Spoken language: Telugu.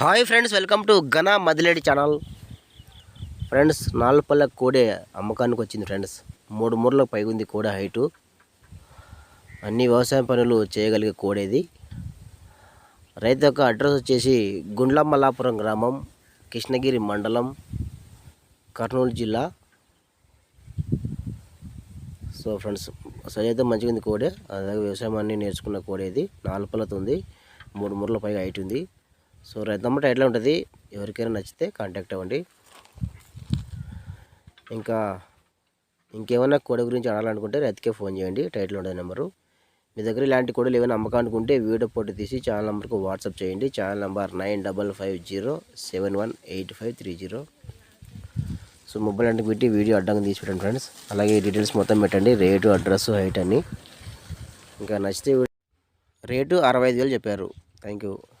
హాయ్ ఫ్రెండ్స్ వెల్కమ్ టు ఘన మదిలేడి ఛానల్. ఫ్రెండ్స్ నాలుపల్ల కోడే అమ్మకానికి వచ్చింది ఫ్రెండ్స్. మూడు మూరలకు పైగా ఉంది కోడే హైటు. అన్ని వ్యవసాయ పనులు చేయగలిగే కోడేది రైతు యొక్క అడ్రస్ వచ్చేసి గుండ్లమల్లాపురం గ్రామం కృష్ణగిరి మండలం కర్నూలు జిల్లా. సో ఫ్రెండ్స్ సరి అయితే మంచిగా ఉంది కోడే. అలాగే వ్యవసాయం అన్నీ నేర్చుకున్న కోడేది నాలుగు పళ్ళతో ఉంది. మూడు మూరల పైగా హైట్ ఉంది. సో రైతమ్మ ఎట్లా ఉంటుంది. ఎవరికైనా నచ్చితే కాంటాక్ట్ అవ్వండి. ఇంకా ఇంకేమైనా కోడి గురించి అడాలనుకుంటే రైతుకే ఫోన్ చేయండి. టైటిల్ ఉండే నెంబరు. మీ దగ్గర ఇలాంటి కోడలు ఏమైనా అమ్మకానికి వీడియో ఫోటో తీసి ఛానల్ నెంబర్కి వాట్సాప్ చేయండి. Channel number nine double five zero seven one eight five three zero. So mobile అంటే పెట్టి వీడియో అడ్డంగా తీసి పెట్టండి ఫ్రెండ్స్. అలాగే డీటెయిల్స్ మొత్తం పెట్టండి. రేటు అడ్రస్ హైట్ అన్నీ. ఇంకా నచ్చితే రేటు అరవై ఐదు వేలు చెప్పారు. Thank you.